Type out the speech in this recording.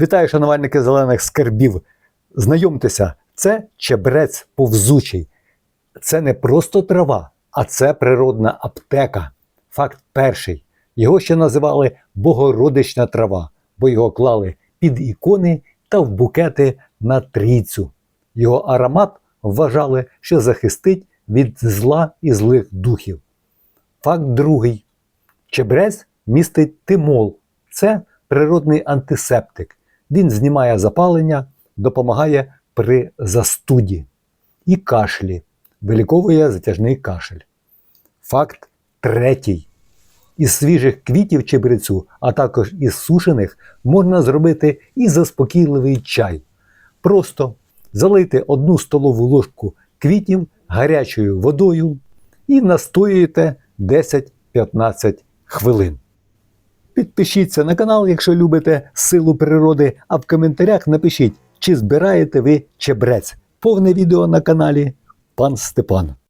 Вітаю, шанувальники зелених скарбів. Знайомтеся, це чебрець повзучий. Це не просто трава, а це природна аптека. Факт перший. Його ще називали Богородична трава, бо його клали під ікони та в букети на трійцю. Його аромат вважали, що захистить від зла і злих духів. Факт другий. Чебрець містить тимол. Це природний антисептик. Він знімає запалення, допомагає при застуді і кашлі, виліковує затяжний кашель. Факт третій. Із свіжих квітів чебрецю, а також із сушених, можна зробити і заспокійливий чай. Просто залийте одну столову ложку квітів гарячою водою і настоюєте 10-15 хвилин. Підпишіться на канал, якщо любите силу природи, а в коментарях напишіть, чи збираєте ви чебрець. Повне відео на каналі Пан Степан.